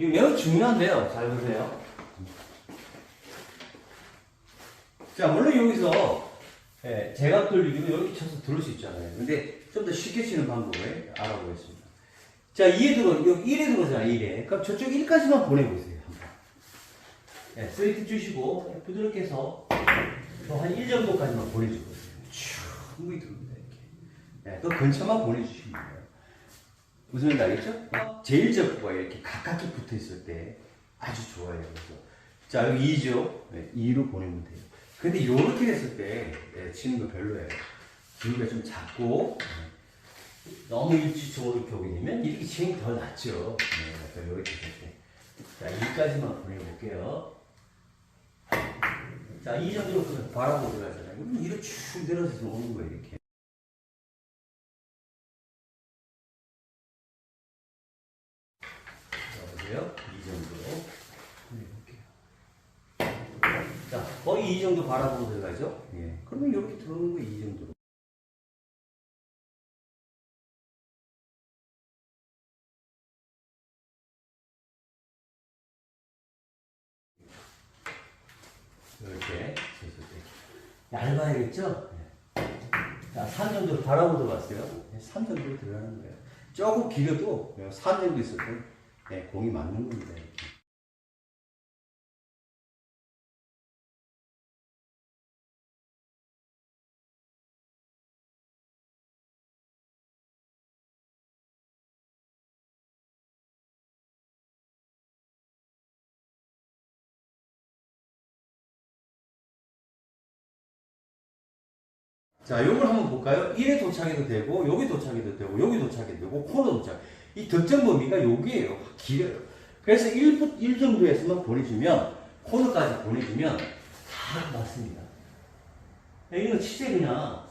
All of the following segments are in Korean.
이거 매우 중요한데요. 잘 보세요. 자, 물론 여기서 예, 제가 돌리기도 이렇게 쳐서 들을 수 있잖아요. 근데 좀 더 쉽게 치는 방법을 알아보겠습니다. 자, 2에 들어, 여기 1에 들어오잖아요, 1에. 그럼 저쪽 1까지만 보내보세요. 한번. 예, 스트레이트 주시고, 부드럽게 해서 한1 정도까지만 보내주거든요. 충분히 들어옵니다, 이렇게. 예, 또 근처만 보내주시면. 무슨 말인지 알겠죠? 제일 적구가 이렇게 가깝게 붙어 있을 때 아주 좋아요. 그래서 자 여기 2죠. 네, 2로 보내면 돼요. 근데 이렇게 됐을 때 네, 치는 거 별로예요. 기울기가 좀 작고 네, 너무 일치적으로 이렇게 오게 되면 이렇게 치는 게더 낫죠. 네, 약간 이렇게 됐을 때. 자 2까지만 보내볼게요. 자, 이 정도로 바라보고 들어가잖아요. 이로 쭉 내려서 오는 거예요, 이렇게. 자, 보세요. 이 정도. 해볼게요. 자, 거의 이 정도 바라보고 들어가죠? 예. 그러면 이렇게 들어오는 거예요, 이 정도로. 이렇게. 얇아야겠죠? 예. 자, 3 정도 바라보고 들어갔어요. 3 정도 들어가는 거예요. 조금 길어도 3 정도 있을 때 네, 공이 맞는. 이렇게. 자, 요걸 한번 볼까요? 1에 도착해도 되고, 여기 도착해도 되고, 여기 도착해도 되고, 코너 도착. 이 득점 범위가 여기에요. 길어요. 그래서 1, 1 정도에서만 보내주면, 코너까지 보내주면 다 맞습니다. 네, 이거 치세 그냥.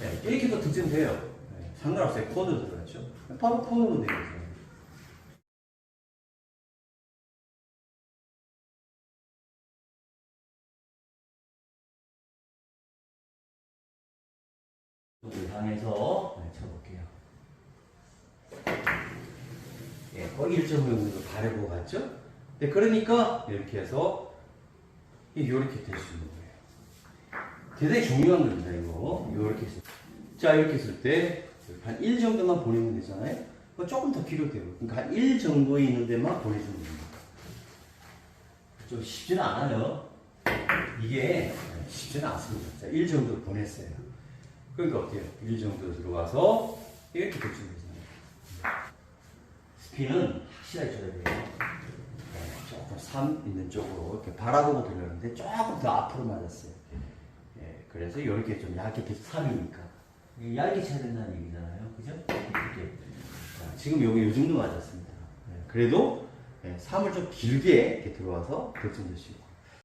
네, 이렇게 도 득점 돼요. 네, 상관없어요. 코너 들어갔죠. 바로 코너로 내려오세요. 쪽을 향해서 네, 쳐볼게요. 예, 거의 1.5 정도 바르고 갔죠? 네, 그러니까 이렇게 해서 이렇게 될 수 있는 거예요. 대단히 중요한 겁니다, 이거. 이렇게 했을 때. 자, 이렇게 했을 때, 한 1 정도만 보내면 되잖아요? 조금 더 길어도 돼요. 그러니까 한 1 정도에 있는 데만 보내주면 됩니다. 좀 쉽지는 않아요. 이게 쉽지는 않습니다. 자, 1 정도 보냈어요. 그러니까 어때요? 1 정도 들어가서 이렇게 대충 되잖아요. 스피는 확실하게 줘야 돼요. 네, 조금 3 있는 쪽으로 이렇게 바라보고 들렸는데 조금 더 앞으로 맞았어요. 예, 그래서 이렇게 좀 얇게 계속 3이니까. 얇게 쳐야 된다는 얘기잖아요. 그죠? 이렇게. 자, 지금 여기 이 정도 맞았습니다. 예, 그래도 3을 좀 길게 이렇게 들어와서 결정될 수 있고.